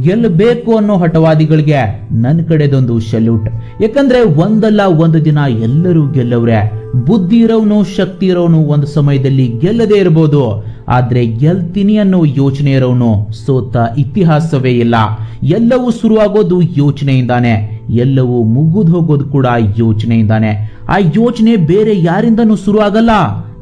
ಗೆಲ್ಲಬೇಕು ಅನ್ನೋ ಹಠವಾದಿಗಳಿಗೆ ನನ್ನ ಕಡೆದೊಂದು ಸಲ್ಯೂಟ್ ಯಾಕಂದ್ರೆ ಒಂದಲ್ಲ ಒಂದು ದಿನ ಎಲ್ಲರೂ ಗೆಲ್ಲವ್ರೆ. ಬುದ್ಧಿ ಇರೋನು, ಶಕ್ತಿ ಇರೋನು ಒಂದು ಸಮಯದಲ್ಲಿ ಗೆಲ್ಲದೇ ಇರಬಹುದು ಆದ್ರೆ ಗೆಲ್ತೀನಿ ಅನ್ನೋ ಯೋಚನೆ ಇರೋನು ಸೋತ ಇತಿಹಾಸವೇ ಇಲ್ಲ. ಎಲ್ಲವೂ ಶುರುವಾಗೋದು ಯೋಚನೆಯಿಂದಾನೆ. ಎಲ್ಲವೂ ಮುಗಿದು ಹೋಗೋದು ಕೂಡ ಯೋಚನೆಯಿಂದಾನೆ. ಆ ಯೋಚನೆ ಬೇರೆ ಯಾರಿಂದನೂ ಶುರುವಾಗಲ್ಲ,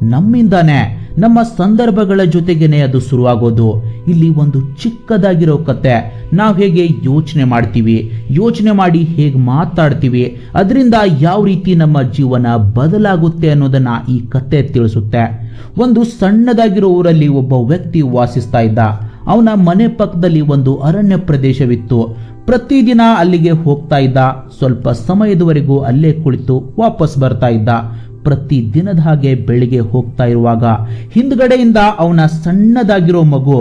ನಮ್ಮಿಂದಾನೆ. ನಮ್ಮ ಸಂದರ್ಭಗಳ ಜೊತೆಗೇನೆ ಅದು ಶುರುವಾಗೋದು. ಇಲ್ಲಿ ಒಂದು ಚಿಕ್ಕದಾಗಿರೋ ಕತೆ. ನಾವು ಹೇಗೆ ಯೋಚನೆ ಮಾಡ್ತೀವಿ? ಯೋಚನೆ ಮಾಡಿ ಹೇಗೆ ಮಾತಾಡ್ತೀವಿ? ಅದರಿಂದ ಯಾವ ರೀತಿ ನಮ್ಮ ಜೀವನ ಬದಲಾಗುತ್ತೆ ಅನ್ನೋದನ್ನ ಈ ಕತೆ ತಿಳಿಸುತ್ತೆ. ಒಂದು ಸಣ್ಣದಾಗಿರೋ ಊರಲ್ಲಿ ಒಬ್ಬ ವ್ಯಕ್ತಿ ವಾಸಿಸ್ತಾ ಇದ್ದ. ಅವನ ಮನೆ ಪಕ್ಕದಲ್ಲಿ ಒಂದು ಅರಣ್ಯ ಪ್ರದೇಶವಿತ್ತು. ಪ್ರತಿದಿನ ಅಲ್ಲಿಗೆ ಹೋಗ್ತಾ ಇದ್ದ. ಸ್ವಲ್ಪ ಸಮಯದವರೆಗೂ ಅಲ್ಲೇ ಕುಳಿತು ವಾಪಸ್ ಬರ್ತಾ ಇದ್ದ. ಪ್ರತಿ ದಿನದ ಹಾಗೆ ಬೆಳಿಗ್ಗೆ ಹೋಗ್ತಾ ಇರುವಾಗ ಹಿಂದ್ಗಡೆಯಿಂದ ಅವನ ಸಣ್ಣದಾಗಿರೋ ಮಗು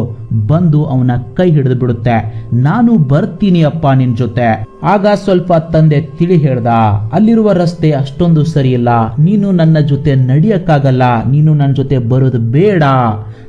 ಬಂದು ಅವನ ಕೈ ಹಿಡಿದು ಬಿಡುತ್ತೆ. ನಾನು ಬರ್ತೀನಿ ಅಪ್ಪ ನಿನ್ ಜೊತೆ. ಆಗ ಸ್ವಲ್ಪ ತಂದೆ ತಿಳಿ ಹೇಳ್ದ, ಅಲ್ಲಿರುವ ರಸ್ತೆ ಅಷ್ಟೊಂದು ಸರಿಯಿಲ್ಲ. ನೀನು ನನ್ನ ಜೊತೆ ನಡಿಯಕ್ಕಾಗಲ್ಲ. ನೀನು ನನ್ನ ಜೊತೆ ಬರೋದು ಬೇಡ.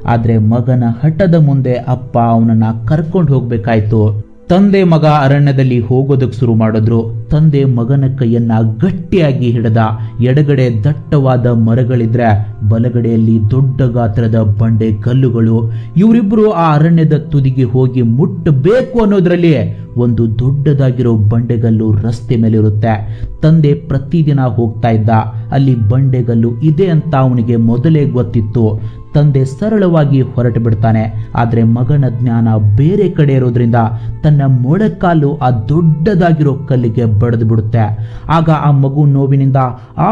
ಆದ್ರೆ ಮಗನ ಹಠದ ಮುಂದೆ ಅಪ್ಪ ಅವನನ್ನ ಕರ್ಕೊಂಡು ಹೋಗ್ಬೇಕಾಯ್ತು. ತಂದೆ ಮಗ ಅರಣ್ಯದಲ್ಲಿ ಹೋಗೋದಕ್ಕೆ ಶುರು ಮಾಡಿದ್ರು. ತಂದೆ ಮಗನ ಕೈಯನ್ನ ಗಟ್ಟಿಯಾಗಿ ಹಿಡಿದ ಎಡಗಡೆ ದಟ್ಟವಾದ ಮರಗಳಿದ್ರೆ ಬಲಗಡೆಯಲ್ಲಿ ದೊಡ್ಡ ಗಾತ್ರದ ಬಂಡೆ ಕಲ್ಲುಗಳು. ಇವರಿಬ್ರು ಆ ಅರಣ್ಯದ ತುದಿಗೆ ಹೋಗಿ ಮುಟ್ಟಬೇಕು ಅನ್ನೋದ್ರಲ್ಲಿ ಒಂದು ದೊಡ್ಡದಾಗಿರೋ ಬಂಡೆಗಲ್ಲು ರಸ್ತೆ ಮೇಲಿರುತ್ತೆ. ತಂದೆ ಪ್ರತಿದಿನ ಹೋಗ್ತಾ ಇದ್ದ. ಅಲ್ಲಿ ಬಂಡೆಗಲ್ಲು ಇದೆ ಅಂತ ಅವನಿಗೆ ಮೊದಲೇ ಗೊತ್ತಿತ್ತು. ತಂದೆ ಸರಳವಾಗಿ ಹೊರಟು ಬಿಡ್ತಾನೆ. ಆದರೆ ಮಗನ ಜ್ಞಾನ ಬೇರೆ ಕಡೆ ಇರೋದ್ರಿಂದ ತನ್ನ ಮೊಳಕಾಲು ಆ ದೊಡ್ಡದಾಗಿರೋ ಕಲ್ಲಿಗೆ ಬಡಿದು ಬಿಡುತ್ತೆ. ಆಗ ಆ ಮಗು ನೋವಿನಿಂದ, ಆ!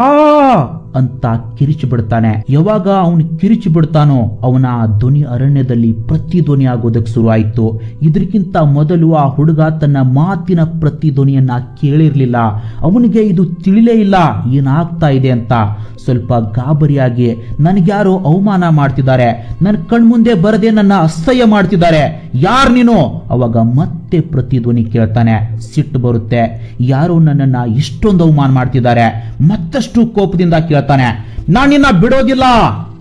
ಅಂತ ಕಿರಿಚಿ ಬಿಡ್ತಾನೆ ಯಾವಾಗ ಅವನು ಕಿರಿಚಿ ಬಿಡ್ತಾನೋ ಅವನ ಆ ಧ್ವನಿ ಅರಣ್ಯದಲ್ಲಿ ಪ್ರತಿಧ್ವನಿ ಆಗೋದಕ್ಕೆ ಶುರು ಆಯ್ತು ಇದಕ್ಕಿಂತ ಮೊದಲು ಆ ಹುಡುಗ ತನ್ನ ಮಾತಿನ ಪ್ರತಿಧ್ವನಿಯನ್ನ ಕೇಳಿರ್ಲಿಲ್ಲ. ಅವನಿಗೆ ಇದು ತಿಳಿಲೇ ಇಲ್ಲ, ಏನಾಗ್ತಾ ಇದೆ ಅಂತ. ಸ್ವಲ್ಪ ಗಾಬರಿಯಾಗಿ, ನನಗ್ಯಾರೋ ಅವಮಾನ ಮಾಡ್ತಿದ್ದಾರೆ. ನನ್ನ ಕಣ್ಮುಂದೆ ಬರದೆ ನನ್ನ ಅಸಹ್ಯ ಮಾಡ್ತಿದ್ದಾರೆ. ಯಾರು ನೀನು? ಅವಾಗ ಮತ್ತೆ ಪ್ರತಿಧ್ವನಿ ಕೇಳ್ತಾನೆ. ಸಿಟ್ಟು ಬರುತ್ತೆ. ಯಾರೋ ನನ್ನನ್ನ ಇಷ್ಟೊಂದು ಅವಮಾನ ಮಾಡ್ತಿದ್ದಾರೆ. ಮತ್ತಷ್ಟು ಕೋಪದಿಂದ ಕೇಳ್ತಾನೆ. ನಾನಿನ್ನ ಬಿಡೋದಿಲ್ಲ.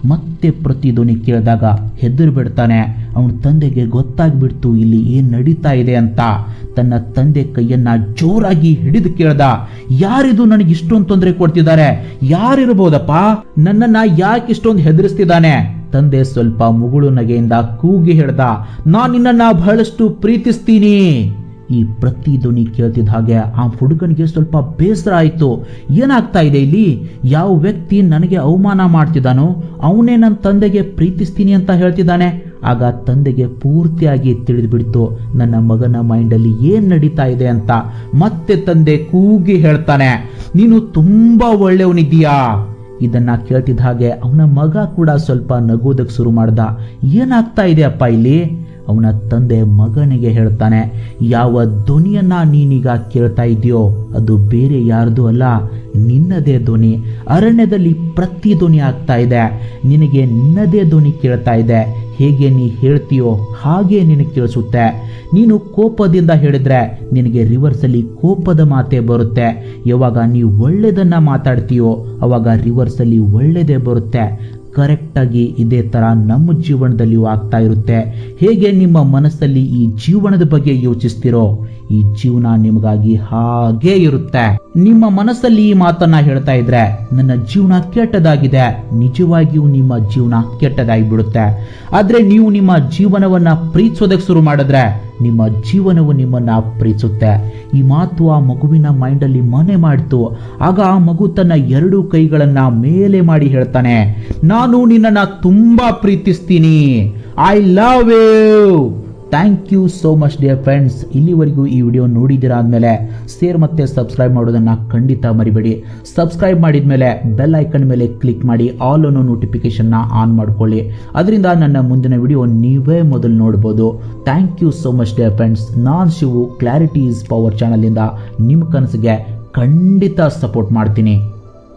ಮತ್ತೆ ಪ್ರತಿಧ್ವನಿ ಕೇಳಿದಾಗ ಹೆದರು ಬಿಡ್ತಾನೆ. ಅವನ ತಂದೆಗೆ ಗೊತ್ತಾಗ್ಬಿಡ್ತು ಇಲ್ಲಿ ಏನು ನಡೀತಾ ಇದೆ ಅಂತ. ತನ್ನ ತಂದೆ ಕೈಯನ್ನ ಜೋರಾಗಿ ಹಿಡಿದು ಕೇಳ್ದ. ಯಾರಿದು ನನಗೆ ಇಷ್ಟೊಂದು ತೊಂದರೆ ಕೊಡ್ತಿದ್ದಾರೆ? ಯಾರಿರ್ಬೋದಪ್ಪ? ನನ್ನನ್ನ ಯಾಕೆ ಇಷ್ಟೊಂದು ಹೆದರಿಸ್ತಿದ್ದಾನೆ? ತಂದೆ ಸ್ವಲ್ಪ ಮುಗುಳು ನಗೆಯಿಂದ ಕೂಗಿ ಹೇಳ್ದ ನಾನು ನಿನ್ನನ್ನ ಬಹಳಷ್ಟು ಪ್ರೀತಿಸ್ತೀನಿ. ಈ ಪ್ರತಿ ಧ್ವನಿ ಕೇಳ್ತಿದ್ದ ಹಾಗೆ ಆ ಹುಡುಗನಿಗೆ ಸ್ವಲ್ಪ ಬೇಸರ ಆಯಿತು. ಏನಾಗ್ತಾ ಇದೆ ಇಲ್ಲಿ? ಯಾವ ವ್ಯಕ್ತಿ ನನಗೆ ಅವಮಾನ ಮಾಡ್ತಿದ್ದಾನೋ ಅವನೇ ನನ್ನ ತಂದೆಗೆ ಪ್ರೀತಿಸ್ತೀನಿ ಅಂತ ಹೇಳ್ತಿದ್ದಾನೆ. ಆಗ ತಂದೆಗೆ ಪೂರ್ತಿಯಾಗಿ ತಿಳಿದುಬಿಡ್ತು, ನನ್ನ ಮಗನ ಮೈಂಡಲ್ಲಿ ಏನ್ ನಡೀತಾ ಇದೆ ಅಂತ. ಮತ್ತೆ ತಂದೆ ಕೂಗಿ ಹೇಳ್ತಾನೆ, ನೀನು ತುಂಬಾ ಒಳ್ಳೆಯವನಿದ್ದೀಯಾ? ಇದನ್ನ ಕೇಳ್ತಿದ್ದ ಹಾಗೆ ಅವನ ಮಗ ಕೂಡ ಸ್ವಲ್ಪ ನಗೋದಕ್ಕೆ ಶುರು ಮಾಡ್ದ. ಏನಾಗ್ತಾ ಇದೆ ಅಪ್ಪ ಇಲ್ಲಿ? ಅವನ ತಂದೆ ಮಗನಿಗೆ ಹೇಳ್ತಾನೆ, ಯಾವ ಧ್ವನಿಯನ್ನ ನೀನೀಗ ಕೇಳ್ತಾ ಇದೆಯೋ, ಅದು ಬೇರೆ ಯಾರ್ದು ಅಲ್ಲ, ನಿನ್ನದೇ ಧ್ವನಿ. ಅರಣ್ಯದಲ್ಲಿ ಪ್ರತಿ ಧ್ವನಿ ಆಗ್ತಾ ಇದೆ. ನಿನಗೆ ನಿನ್ನದೇ ಧ್ವನಿ ಕೇಳ್ತಾ ಇದೆ. ಹೇಗೆ ನೀ ಹೇಳ್ತೀಯೋ, ಹಾಗೆ ನಿನಗೆ ಕೇಳಿಸುತ್ತೆ. ನೀನು ಕೋಪದಿಂದ ಹೇಳಿದ್ರೆ ನಿನಗೆ ರಿವರ್ಸಲ್ಲಿ ಕೋಪದ ಮಾತೆ ಬರುತ್ತೆ. ಯಾವಾಗ ನೀವು ಒಳ್ಳೆಯದನ್ನು ಮಾತಾಡ್ತೀಯೋ, ಅವಾಗ ರಿವರ್ಸಲ್ಲಿ ಒಳ್ಳೆಯದೇ ಬರುತ್ತೆ. ಕರೆಕ್ಟಾಗಿ ಇದೇ ಥರ ನಮ್ಮ ಜೀವನದಲ್ಲಿಯೂ ಆಗ್ತಾ ಇರುತ್ತೆ. ಹೇಗೆ ನಿಮ್ಮ ಮನಸ್ಸಲ್ಲಿ ಈ ಜೀವನದ ಬಗ್ಗೆ ಯೋಚಿಸ್ತಿರೋ, ಈ ಜೀವನ ನಿಮಗಾಗಿ ಹಾಗೇ ಇರುತ್ತೆ. ನಿಮ್ಮ ಮನಸ್ಸಲ್ಲಿ ಈ ಮಾತನ್ನ ಹೇಳ್ತಾ ಇದ್ರೆ ನನ್ನ ಜೀವನ ಕೆಟ್ಟದಾಗಿದೆ. ನಿಜವಾಗಿಯೂ ನಿಮ್ಮ ಜೀವನ ಕೆಟ್ಟದಾಗಿ ಬಿಡುತ್ತೆ ಆದ್ರೆ ನೀವು ನಿಮ್ಮ ಜೀವನವನ್ನ ಪ್ರೀತಿಸೋದಕ್ಕೆ ಶುರು ಮಾಡಿದ್ರೆ ನಿಮ್ಮ ಜೀವನವು ನಿಮ್ಮನ್ನ ಪ್ರೀತಿಸುತ್ತೆ ಈ ಮಾತು ಆ ಮಗುವಿನ ಮೈಂಡಲ್ಲಿ ಮನೆ ಮಾಡಿತು. ಆಗ ಆ ಮಗು ತನ್ನ ಎರಡು ಕೈಗಳನ್ನು ಮೇಲೆ ಮಾಡಿ ಹೇಳ್ತಾನೆ, ನಾನು ನಿನ್ನನ್ನ ತುಂಬ ಪ್ರೀತಿಸ್ತೀನಿ. I love you thank you so much dear friends ಇಲ್ಲಿವರೆಗೂ ಈ ವಿಡಿಯೋ ನೋಡಿದ್ದೀರಾ ಆದಮೇಲೆ ಶೇರ್ ಮತ್ತೆ ಸಬ್ಸ್ಕ್ರೈಬ್ ಮಾಡೋದನ್ನು ಖಂಡಿತ ಮರಿಬೇಡಿ. ಸಬ್ಸ್ಕ್ರೈಬ್ ಮಾಡಿದ ಮೇಲೆ ಬೆಲ್ ಐಕನ್ ಮೇಲೆ ಕ್ಲಿಕ್ ಮಾಡಿ ಆಲ್ ಅನ್ನೋ ನೋಟಿಫಿಕೇಶನ್ನ ಆನ್ ಮಾಡ್ಕೊಳ್ಳಿ. ಅದರಿಂದ ನನ್ನ ಮುಂದಿನ ವಿಡಿಯೋ ನೀವೇ ಮೊದಲು ನೋಡ್ಬೋದು. Thank you so much dear friends ನಾನು ಶಿವು ಕ್ಲಾರಿಟಿ ಇಸ್ ಪವರ್ ಚಾನಲಿಂದ ನಿಮ್ಮ ಕನಸಿಗೆ ಖಂಡಿತ ಸಪೋರ್ಟ್ ಮಾಡ್ತೀನಿ.